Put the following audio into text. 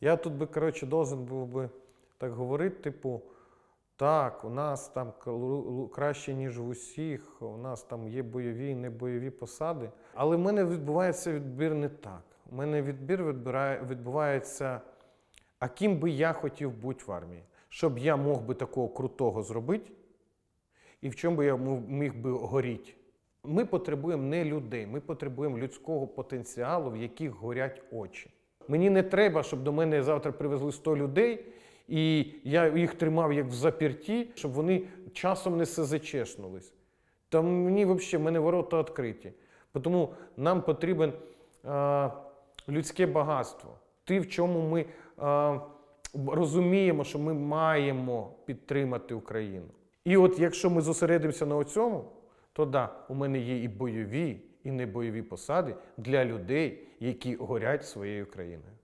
Я тут би, коротше, должен був би так говорити, типу, так, у нас там краще, ніж в усіх, у нас там є бойові і небойові посади. Але в мене відбувається відбір не так. У мене відбір відбувається, а ким би я хотів бути в армії, щоб я мог би такого крутого зробити, і в чому би я міг би горіти. Ми потребуємо не людей, ми потребуємо людського потенціалу, в яких горять очі. Мені не треба, щоб до мене завтра привезли 100 людей, і я їх тримав як в заперті, щоб вони часом не СЗЧшнулись. Та мені взагалі, мене ворота відкриті. Тому нам потрібен е, людське багатство. Те, в чому ми е, розуміємо, що ми маємо підтримати Україну. І от якщо ми зосередимося на цьому, то да, у мене є і бойові, і небойові посади для людей, які горять своєю країною.